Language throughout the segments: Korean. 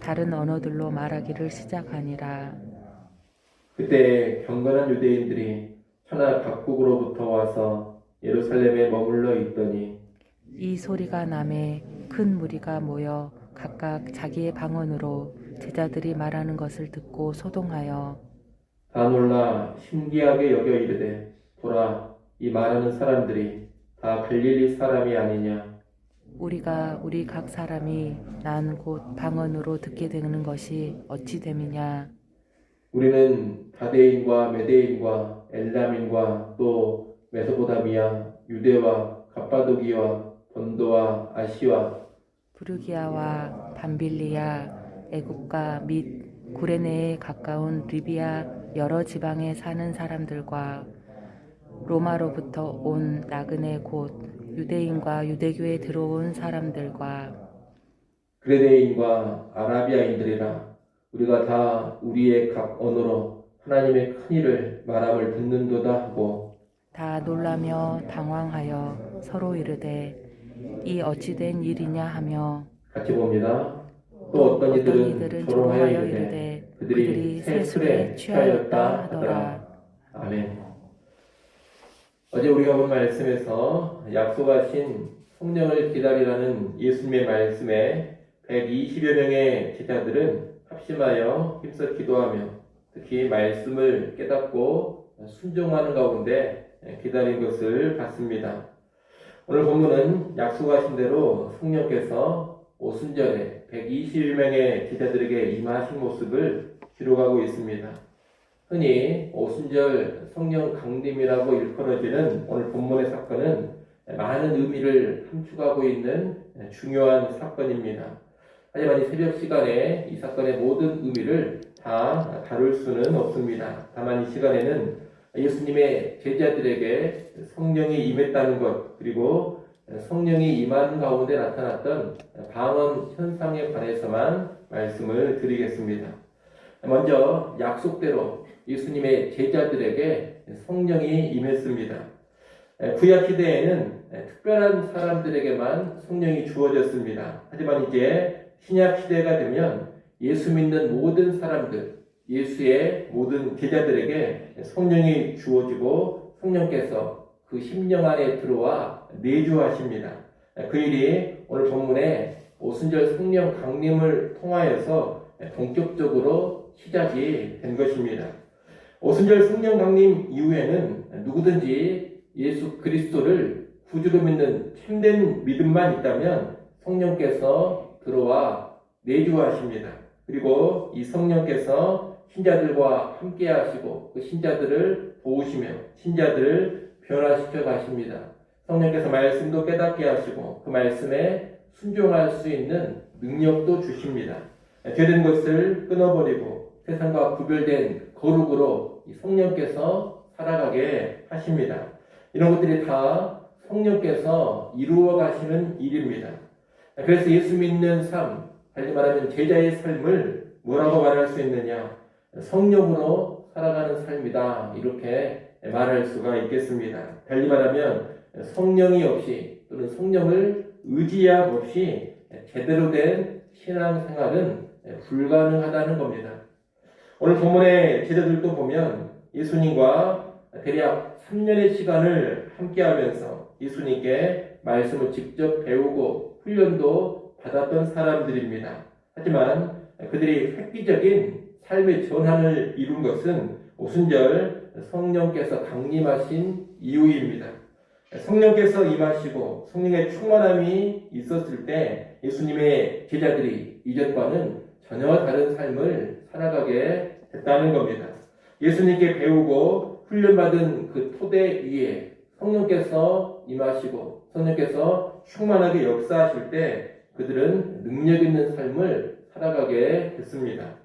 다른 언어들로 말하기를 시작하니라. 그때 경건한 유대인들이 천하 각국으로부터 와서 예루살렘에 머물러 있더니 이 소리가 남에 큰 무리가 모여 각각 자기의 방언으로 제자들이 말하는 것을 듣고 소동하여 다 놀라 신기하게 여겨 이르되 보라 이 말하는 사람들이 다 갈릴리 사람이 아니냐 우리가 우리 각 사람이 난 곧 방언으로 듣게 되는 것이 어찌 됨이냐? 우리는 다데인과 메데인과 엘람인과 또 메소포다미아 유대와 갑바도기와 본도와 아시와 부르기아와 밤빌리아 애국가 및 구레네에 가까운 리비아 여러 지방에 사는 사람들과 로마로부터 온 나그네 곧 유대인과 유대교에 들어온 사람들과 그레데인과 아라비아인들이라 우리가 다 우리의 각 언어로 하나님의 큰 일을 말함을 듣는도다 하고 다 놀라며 당황하여 서로 이르되 이 어찌된 일이냐 하며 같이 봅니다. 또 어떤 이들은 이들은 조롱하여 이르되 그들이 그들이 새새 술에 술에 취하였다. 하더라. 아멘. 어제 우리가 본 말씀에서 약속하신 성령을 기다리라는 예수님의 말씀에 120여 명의 제자들은 합심하여 힘써 기도하며 특히 말씀을 깨닫고 순종하는 가운데 기다린 것을 봤습니다. 오늘 본문은 약속하신 대로 성령께서 오순절에 121명의 제자들에게 임하신 모습을 기록하고 있습니다. 흔히 오순절 성령 강림이라고 일컬어지는 오늘 본문의 사건은 많은 의미를 함축하고 있는 중요한 사건입니다. 하지만 이 새벽 시간에 이 사건의 모든 의미를 다 다룰 수는 없습니다. 다만 이 시간에는 예수님의 제자들에게 성령이 임했다는 것, 그리고 성령이 임한 가운데 나타났던 방언 현상에 관해서만 말씀을 드리겠습니다. 먼저 약속대로 예수님의 제자들에게 성령이 임했습니다. 구약 시대에는 특별한 사람들에게만 성령이 주어졌습니다. 하지만 이제 신약 시대가 되면 예수 믿는 모든 사람들, 예수의 모든 제자들에게 성령이 주어지고 성령께서 그 심령 안에 들어와 내주하십니다. 그 일이 오늘 본문에 오순절 성령 강림을 통하여서 본격적으로 시작이 된 것입니다. 오순절 성령 강림 이후에는 누구든지 예수 그리스도를 구주로 믿는 참된 믿음만 있다면 성령께서 들어와 내주하십니다. 그리고 이 성령께서 신자들과 함께 하시고 그 신자들을 도우시며 신자들을 변화시켜 가십니다. 성령께서 말씀도 깨닫게 하시고 그 말씀에 순종할 수 있는 능력도 주십니다. 죄된 것을 끊어버리고 세상과 구별된 거룩으로 이 성령께서 살아가게 하십니다. 이런 것들이 다 성령께서 이루어 가시는 일입니다. 그래서 예수 믿는 삶, 달리 말하면 제자의 삶을 뭐라고 말할 수 있느냐? 성령으로 살아가는 삶이다. 이렇게 말할 수가 있겠습니다. 달리 말하면 성령이 없이 또는 성령을 의지함 없이 제대로 된 신앙생활은 불가능하다는 겁니다. 오늘 본문의 제자들도 보면 예수님과 대략 3년의 시간을 함께하면서 예수님께 말씀을 직접 배우고 훈련도 받았던 사람들입니다. 하지만 그들이 획기적인 삶의 전환을 이룬 것은 오순절 성령께서 강림하신 이후입니다. 성령께서 임하시고 성령의 충만함이 있었을 때 예수님의 제자들이 이전과는 전혀 다른 삶을 살아가게 됐다는 겁니다. 예수님께 배우고 훈련받은 그 토대 위에 성령께서 임하시고 성령께서 충만하게 역사하실 때 그들은 능력 있는 삶을 살아가게 됐습니다.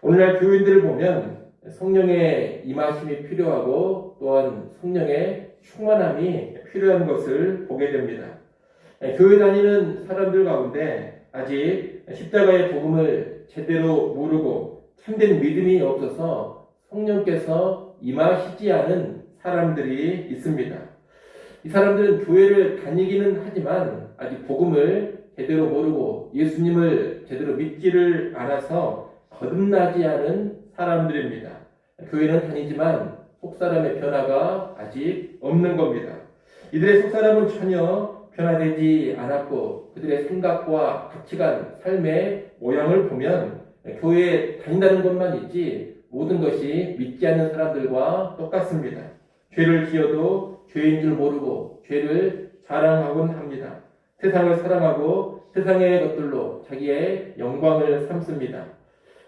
오늘날 교인들을 보면 성령의 임하심이 필요하고 또한 성령의 충만함이 필요한 것을 보게 됩니다. 예, 교회 다니는 사람들 가운데 아직 십자가의 복음을 제대로 모르고 참된 믿음이 없어서 성령께서 임하시지 않은 사람들이 있습니다. 이 사람들은 교회를 다니기는 하지만 아직 복음을 제대로 모르고 예수님을 제대로 믿지를 않아서 거듭나지 않은 사람들입니다. 교회는 다니지만 속사람의 변화가 아직 없는 겁니다. 이들의 속사람은 전혀 변화되지 않았고 그들의 생각과 가치관, 삶의 모양을 보면 교회에 다닌다는 것만 있지 모든 것이 믿지 않는 사람들과 똑같습니다. 죄를 지어도 죄인 줄 모르고 죄를 자랑하곤 합니다. 세상을 사랑하고 세상의 것들로 자기의 영광을 삼습니다.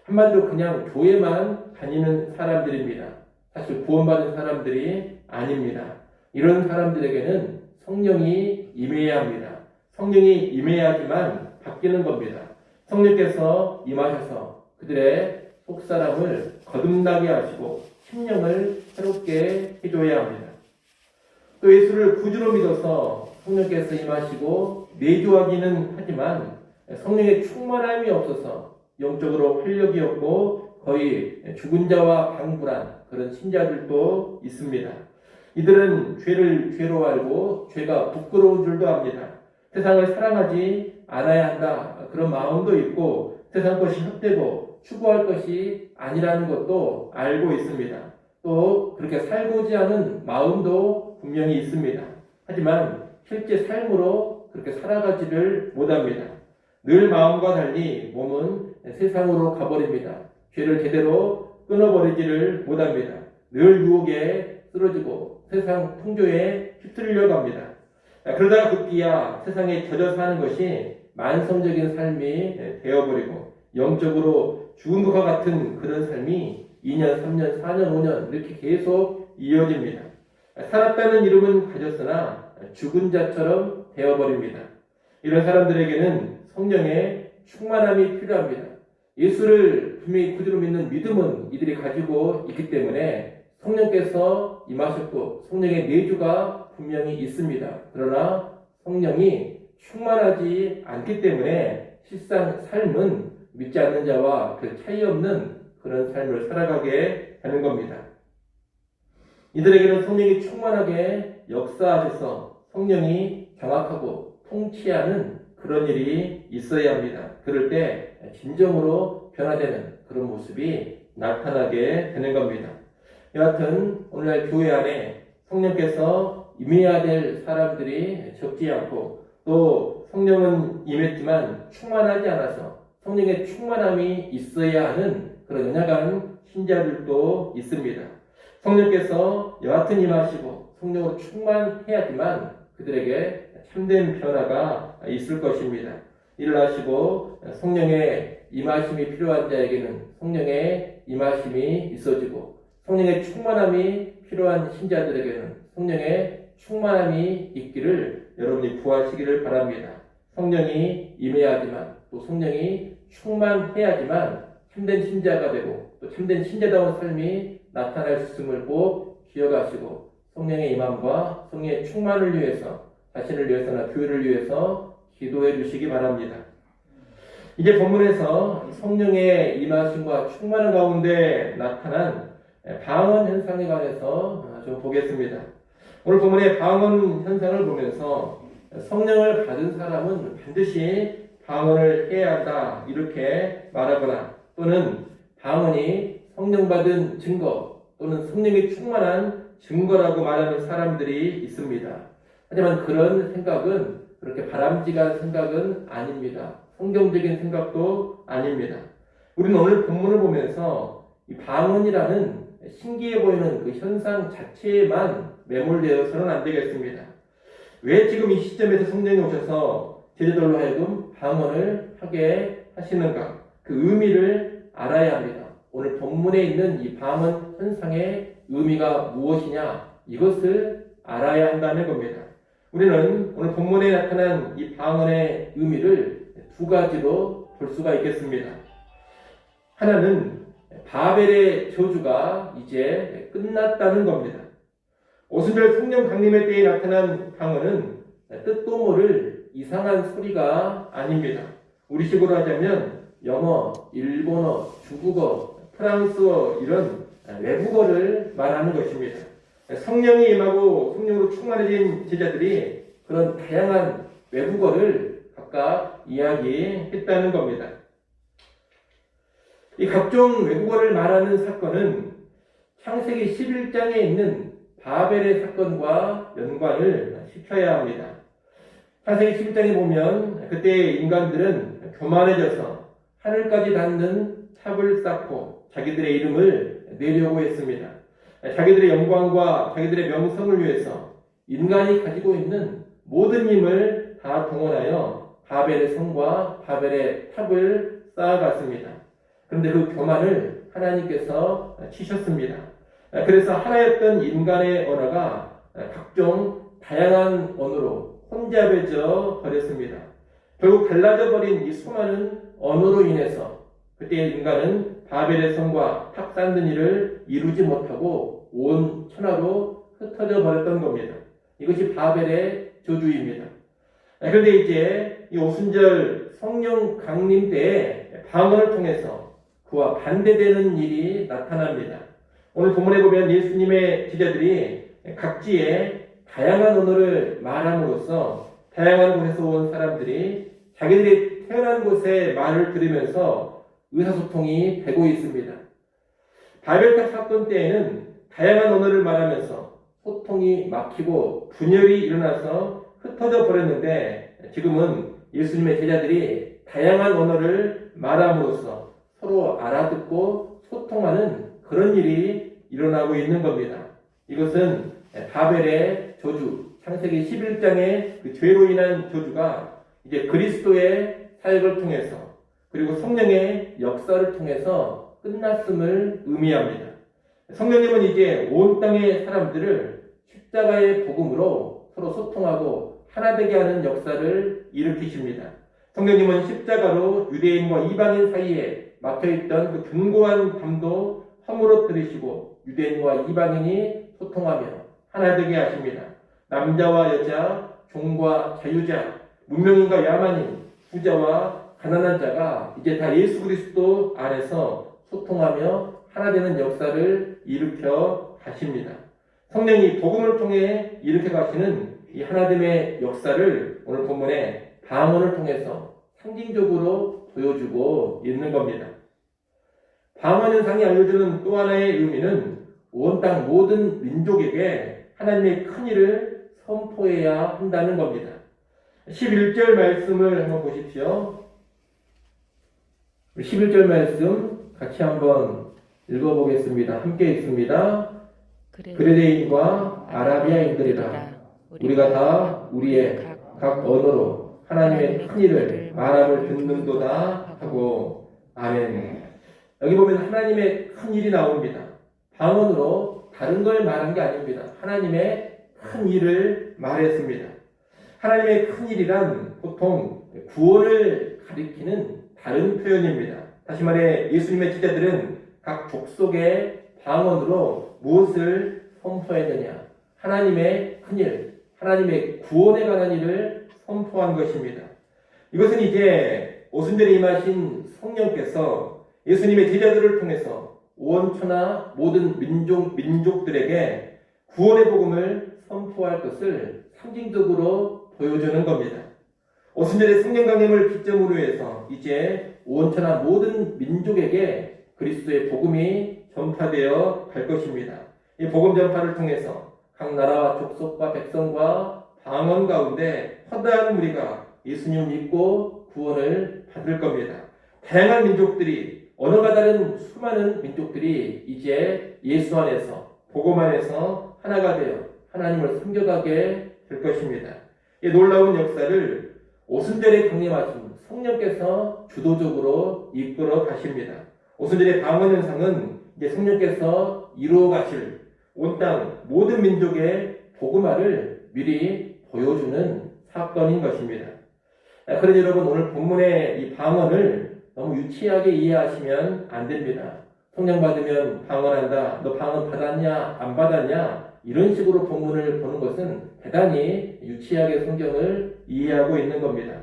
한마디로 그냥 교회만 다니는 사람들입니다. 사실 구원받은 사람들이 아닙니다. 이런 사람들에게는 성령이 임해야 합니다. 성령이 임해야지만 바뀌는 겁니다. 성령께서 임하셔서 그들의 속사람을 거듭나게 하시고 심령을 새롭게 해줘야 합니다. 또 예수를 구주로 믿어서 성령께서 임하시고 내주하기는 하지만 성령의 충만함이 없어서 영적으로 활력이 없고 거의 죽은 자와 방불한 그런 신자들도 있습니다. 이들은 죄를 죄로 알고 죄가 부끄러운 줄도 압니다. 세상을 사랑하지 않아야 한다 그런 마음도 있고 세상 것이 헛되고 추구할 것이 아니라는 것도 알고 있습니다. 또 그렇게 살고자 하는 마음도 분명히 있습니다. 하지만 실제 삶으로 그렇게 살아가지를 못합니다. 늘 마음과 달리 몸은 세상으로 가버립니다. 죄를 제대로 끊어버리지를 못합니다. 늘 유혹에 쓰러지고 세상 풍조에 휩쓸려 갑니다. 그러다가 급기야 세상에 젖어 사는 것이 만성적인 삶이 되어버리고 영적으로 죽은 것과 같은 그런 삶이 2년, 3년, 4년, 5년 이렇게 계속 이어집니다. 살았다는 이름은 가졌으나 죽은 자처럼 되어버립니다. 이런 사람들에게는 성령의 충만함이 필요합니다. 예수를 분명히 구주로 믿는 믿음은 이들이 가지고 있기 때문에 성령께서 임하셨고 성령의 내주가 분명히 있습니다. 그러나 성령이 충만하지 않기 때문에 실상 삶은 믿지 않는 자와 그 차이 없는 그런 삶을 살아가게 되는 겁니다. 이들에게는 성령이 충만하게 역사하셔서 성령이 장악하고 통치하는 그런 일이 있어야 합니다. 그럴 때 진정으로 변화되는 그런 모습이 나타나게 되는 겁니다. 여하튼 오늘날 교회 안에 성령께서 임해야 될 사람들이 적지 않고 또 성령은 임했지만 충만하지 않아서 성령의 충만함이 있어야 하는 그런 연약한 신자들도 있습니다. 성령께서 여하튼 임하시고 성령으로 충만해야지만 그들에게 참된 변화가 있을 것입니다. 일어나시고 성령의 임하심이 필요한 자에게는 성령의 임하심이 있어지고 성령의 충만함이 필요한 신자들에게는 성령의 충만함이 있기를 여러분이 구하시기를 바랍니다. 성령이 임해야지만 또 성령이 충만해야지만 참된 신자가 되고 또 참된 신자다운 삶이 나타날 수 있음을 꼭 기억하시고 성령의 임함과 성령의 충만을 위해서 자신을 위해서나 교회를 위해서 기도해 주시기 바랍니다. 이제 본문에서 성령의 임하심과 충만 가운데 나타난 방언 현상에 관해서 좀 보겠습니다. 오늘 본문의 방언 현상을 보면서 성령을 받은 사람은 반드시 방언을 해야 한다 이렇게 말하거나 또는 방언이 성령 받은 증거 또는 성령이 충만한 증거라고 말하는 사람들이 있습니다. 하지만 그런 생각은 그렇게 바람직한 생각은 아닙니다. 성경적인 생각도 아닙니다. 우리는 오늘 본문을 보면서 이 방언이라는 신기해 보이는 그 현상 자체에만 매몰되어서는 안 되겠습니다. 왜 지금 이 시점에서 성령이 오셔서 제자들로 하여금 방언을 하게 하시는가? 그 의미를 알아야 합니다. 오늘 본문에 있는 이 방언 현상의 의미가 무엇이냐? 이것을 알아야 한다는 겁니다. 우리는 오늘 본문에 나타난 이 방언의 의미를 두 가지로 볼 수가 있겠습니다. 하나는 바벨의 저주가 이제 끝났다는 겁니다. 오순절 성령 강림의 때에 나타난 방언은 뜻도 모를 이상한 소리가 아닙니다. 우리 식으로 하자면 영어, 일본어, 중국어, 프랑스어 이런 외국어를 말하는 것입니다. 성령이 임하고 성령으로 충만해진 제자들이 그런 다양한 외국어를 각각 이야기했다는 겁니다. 이 각종 외국어를 말하는 사건은 창세기 11장에 있는 바벨의 사건과 연관을 시켜야 합니다. 창세기 11장에 보면 그때 인간들은 교만해져서 하늘까지 닿는 탑을 쌓고 자기들의 이름을 내려고 했습니다. 자기들의 영광과 자기들의 명성을 위해서 인간이 가지고 있는 모든 힘을 다 동원하여 바벨의 성과 바벨의 탑을 쌓아갔습니다. 그런데 그 교만을 하나님께서 치셨습니다. 그래서 하나였던 인간의 언어가 각종 다양한 언어로 혼잡해져 버렸습니다. 결국 갈라져 버린 이 수많은 언어로 인해서 그때 인간은 바벨의 성과 탑 쌓는 일을 이루지 못하고 온 천하로 흩어져 버렸던 겁니다. 이것이 바벨의 저주입니다. 그런데 이제 이 오순절 성령 강림 때에 방언을 통해서 그와 반대되는 일이 나타납니다. 오늘 본문에 보면 예수님의 제자들이 각지에 다양한 언어를 말함으로써 다양한 곳에서 온 사람들이 자기들이 태어난 곳의 말을 들으면서 의사소통이 되고 있습니다. 바벨탑 사건 때에는 다양한 언어를 말하면서 소통이 막히고 분열이 일어나서 흩어져 버렸는데 지금은 예수님의 제자들이 다양한 언어를 말함으로써 서로 알아듣고 소통하는 그런 일이 일어나고 있는 겁니다. 이것은 바벨의 저주, 창세기 11장의 그 죄로 인한 저주가 이제 그리스도의 사역을 통해서 그리고 성령의 역사를 통해서 끝났음을 의미합니다. 성령님은 이제 온 땅의 사람들을 십자가의 복음으로 서로 소통하고 하나 되게 하는 역사를 일으키십니다. 성령님은 십자가로 유대인과 이방인 사이에 막혀있던 그 견고한 담도 허물어 들으시고 유대인과 이방인이 소통하며 하나 되게 하십니다. 남자와 여자, 종과 자유자, 문명인과 야만인, 부자와 가난한 자가 이제 다 예수 그리스도 안에서 소통하며 하나 되는 역사를 일으켜 가십니다. 성령이 복음을 통해 일으켜 가시는 이 하나됨의 역사를 오늘 본문에 방언을 통해서 상징적으로 보여주고 있는 겁니다. 방언 현상이 알려주는 또 하나의 의미는 온 땅 모든 민족에게 하나님의 큰 일을 선포해야 한다는 겁니다. 11절 말씀을 한번 보십시오. 11절 말씀 같이 한번 읽어보겠습니다. 함께 읽습니다. 그레데인과 아라비아인들이라 우리가 다 우리의 각 언어로 하나님의 큰 일을 말함을 듣는도다 하고 아멘. 여기 보면 하나님의 큰 일이 나옵니다. 방언으로 다른 걸 말한 게 아닙니다. 하나님의 큰 일을 말했습니다. 하나님의 큰 일이란 보통 구원을 가리키는 다른 표현입니다. 다시 말해 예수님의 제자들은 각 족속의 방언으로 무엇을 선포했느냐? 하나님의 큰 일, 하나님의 구원에 관한 일을 선포한 것입니다. 이것은 이제 오순절에 임하신 성령께서 예수님의 제자들을 통해서 온 천하 모든 민족, 민족들에게 구원의 복음을 선포할 것을 상징적으로 보여주는 겁니다. 오순절의 성령 강림을 기점으로 해서 이제 온 천하 모든 민족에게 그리스도의 복음이 전파되어 갈 것입니다. 이 복음 전파를 통해서 각 나라와 족속과 백성과 방언 가운데 허다한 무리가 예수님을 믿고 구원을 받을 겁니다. 다양한 민족들이 언어가 다른 수많은 민족들이 이제 예수 안에서 복음 안에서 하나가 되어 하나님을 섬겨가게 될 것입니다. 이 놀라운 역사를 오순절에 강림하신 성령께서 주도적으로 이끌어 가십니다. 오순절의 방언 현상은 이제 성령께서 이루어 가실 온 땅 모든 민족의 복음화를 미리 보여주는 사건인 것입니다. 그러니 여러분 오늘 본문의 이 방언을 너무 유치하게 이해하시면 안 됩니다. 성령 받으면 방언한다. 너 방언 받았냐? 안 받았냐? 이런 식으로 본문을 보는 것은 대단히 유치하게 성경을 이해하고 있는 겁니다.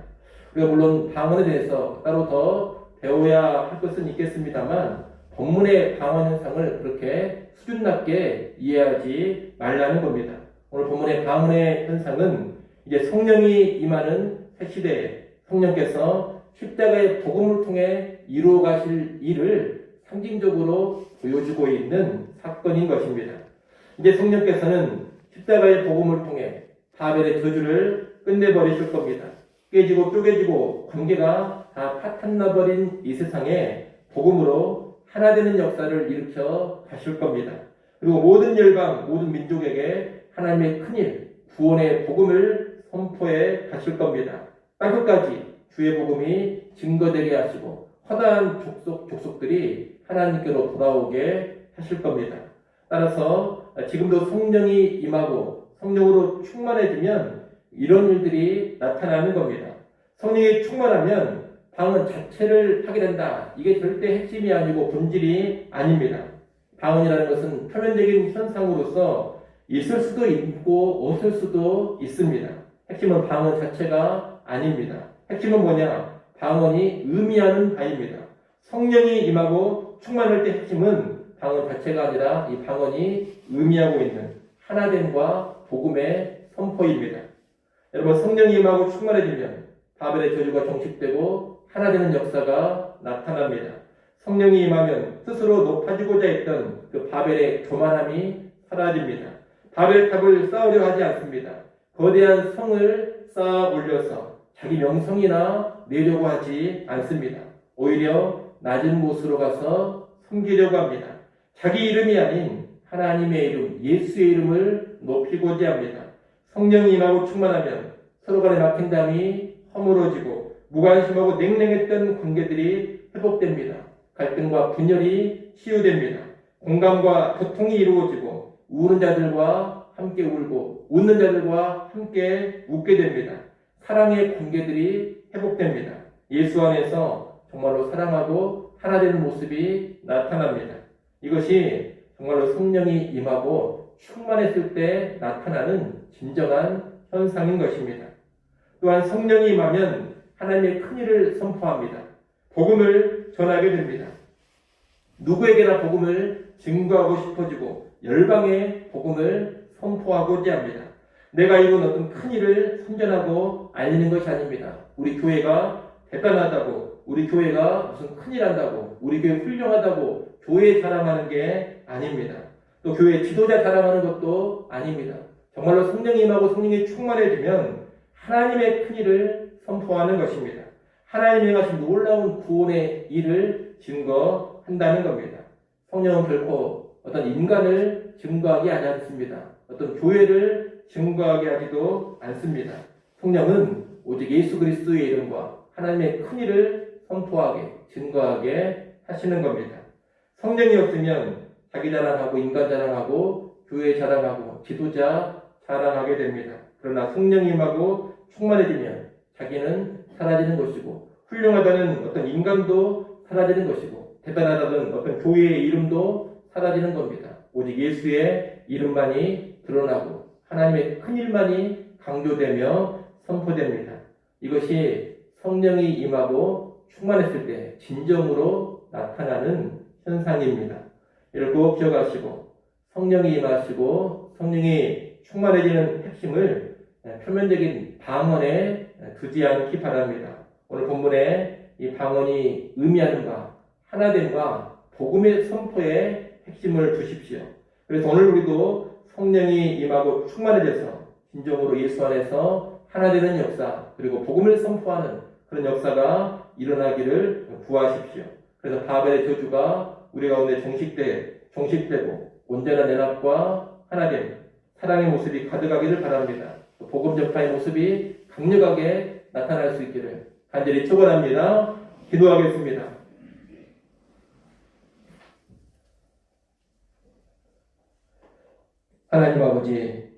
우리가 물론 방언에 대해서 따로 더 배워야 할 것은 있겠습니다만 본문의 방언 현상을 그렇게 수준 낮게 이해하지 말라는 겁니다. 오늘 본문의 방언의 현상은 이제 성령이 임하는 새 시대에 성령께서 십자가의 복음을 통해 이루어 가실 일을 상징적으로 보여주고 있는 사건인 것입니다. 이제 성령께서는 십자가의 복음을 통해 바벨의 저주를 끝내버리실 겁니다. 깨지고 쪼개지고 관계가 다 파탄나버린 이 세상에 복음으로 하나 되는 역사를 일으켜 가실 겁니다. 그리고 모든 열방, 모든 민족에게 하나님의 큰일, 구원의 복음을 선포해 가실 겁니다. 땅끝까지 주의 복음이 증거되게 하시고 허다한 족속, 족속들이 하나님께로 돌아오게 하실 겁니다. 따라서 지금도 성령이 임하고 성령으로 충만해지면 이런 일들이 나타나는 겁니다. 성령이 충만하면 방언 자체를 하게 된다. 이게 절대 핵심이 아니고 본질이 아닙니다. 방언이라는 것은 표면적인 현상으로서 있을 수도 있고 없을 수도 있습니다. 핵심은 방언 자체가 아닙니다. 핵심은 뭐냐? 방언이 의미하는 바입니다. 성령이 임하고 충만할 때 핵심은 방언 자체가 아니라 이 방언이 의미하고 있는 하나됨과 복음의 선포입니다. 여러분 성령이 임하고 충만해지면 바벨의 저주가 정식되고 하나되는 역사가 나타납니다. 성령이 임하면 스스로 높아지고자 했던 그 바벨의 교만함이 사라집니다. 바벨 탑을 쌓으려 하지 않습니다. 거대한 성을 쌓아 올려서 자기 명성이나 내려고 하지 않습니다. 오히려 낮은 곳으로 가서 섬기려고 합니다. 자기 이름이 아닌 하나님의 이름, 예수의 이름을 높이고자 합니다. 성령이 임하고 충만하면 서로 간의 막힌 담이 허물어지고 무관심하고 냉랭했던 관계들이 회복됩니다. 갈등과 분열이 치유됩니다. 공감과 고통이 이루어지고 우는 자들과 함께 울고 웃는 자들과 함께 웃게 됩니다. 사랑의 관계들이 회복됩니다. 예수 안에서 정말로 사랑하고 하나 되는 모습이 나타납니다. 이것이 정말로 성령이 임하고 충만했을 때 나타나는 진정한 현상인 것입니다. 또한 성령이 임하면 하나님의 큰 일을 선포합니다. 복음을 전하게 됩니다. 누구에게나 복음을 증거하고 싶어지고 열방의 복음을 선포하고자 합니다. 내가 이룬 어떤 큰 일을 선전하고 알리는 것이 아닙니다. 우리 교회가 대단하다고, 우리 교회가 무슨 큰일 한다고, 우리 교회 훌륭하다고 교회 자랑하는 게 아닙니다. 또 교회 지도자 자랑하는 것도 아닙니다. 정말로 성령이 임하고 성령이 충만해지면 하나님의 큰 일을 선포하는 것입니다. 하나님이 하신 놀라운 구원의 일을 증거한다는 겁니다. 성령은 결코 어떤 인간을 증거하게 하지 않습니다. 어떤 교회를 증거하게 하지도 않습니다. 성령은 오직 예수 그리스도의 이름과 하나님의 큰 일을 선포하게, 증거하게 하시는 겁니다. 성령이 없으면 자기 자랑하고 인간 자랑하고 교회 자랑하고 지도자 자랑하게 됩니다. 그러나 성령이 임하고 충만해지면 자기는 사라지는 것이고 훌륭하다는 어떤 인간도 사라지는 것이고 대단하다는 어떤 교회의 이름도 사라지는 겁니다. 오직 예수의 이름만이 드러나고 하나님의 큰 일만이 강조되며 선포됩니다. 이것이 성령이 임하고 충만했을 때 진정으로 나타나는 현상입니다. 이를 꼭 기억하시고 성령이 임하시고 성령이 충만해지는 핵심을 표면적인 방언에 두지 않기 바랍니다. 오늘 본문에 이 방언이 의미하는 바, 하나됨과 복음의 선포에 핵심을 두십시오. 그래서 오늘 우리도 성령이 임하고 충만해져서 진정으로 예수 안에서 하나 되는 역사, 그리고 복음을 선포하는 그런 역사가 일어나기를 구하십시오. 그래서 바벨의 저주가 우리 가운데 정식돼, 정식되고 온전한 연합과 하나됨, 사랑의 모습이 가득하기를 바랍니다. 복음 전파의 모습이 강력하게 나타날 수 있기를 간절히 축원합니다. 기도하겠습니다. 하나님 아버지,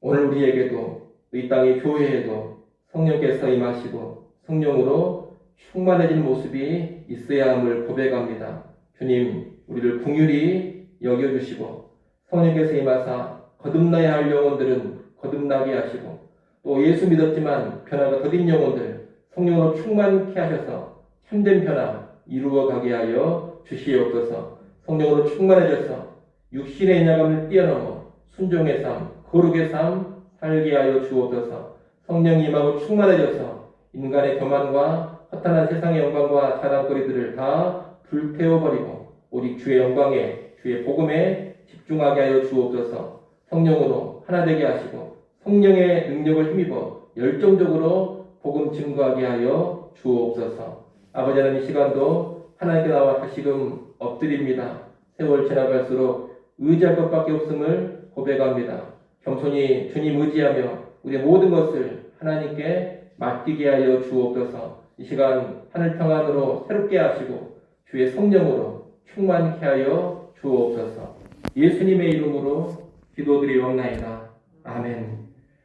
오늘 우리에게도 이 땅의 교회에도 성령께서 임하시고 성령으로 충만해진 모습이 있어야 함을 고백합니다. 주님, 우리를 궁휼히 여겨주시고 성령께서 임하사 거듭나야 할 영혼들은 거듭나게 하시고 또 예수 믿었지만 변화가 더딘 영혼들 성령으로 충만케 하셔서 참된 변화 이루어 가게 하여 주시옵소서. 성령으로 충만해져서 육신의 인야감을 뛰어넘어 순종의 삶, 거룩의 삶 살게 하여 주옵소서. 성령이 임하고 충만해져서 인간의 교만과 허탄한 세상의 영광과 자랑거리들을 다 불태워버리고 오직 주의 영광에 주의 복음에 집중하게 하여 주옵소서. 성령으로 하나 되게 하시고 성령의 능력을 힘입어 열정적으로 복음 증거하게 하여 주옵소서. 아버지 하나님 이 시간도 하나님께 나와 다시금 엎드립니다. 세월 지나갈수록 의지할 것밖에 없음을 고백합니다. 겸손히 주님 의지하며 우리의 모든 것을 하나님께 맡기게 하여 주옵소서. 이 시간 하늘 평안으로 새롭게 하시고 주의 성령으로 충만케 하여 주옵소서 예수님의 이름으로 기도드리옵나이다. 아멘.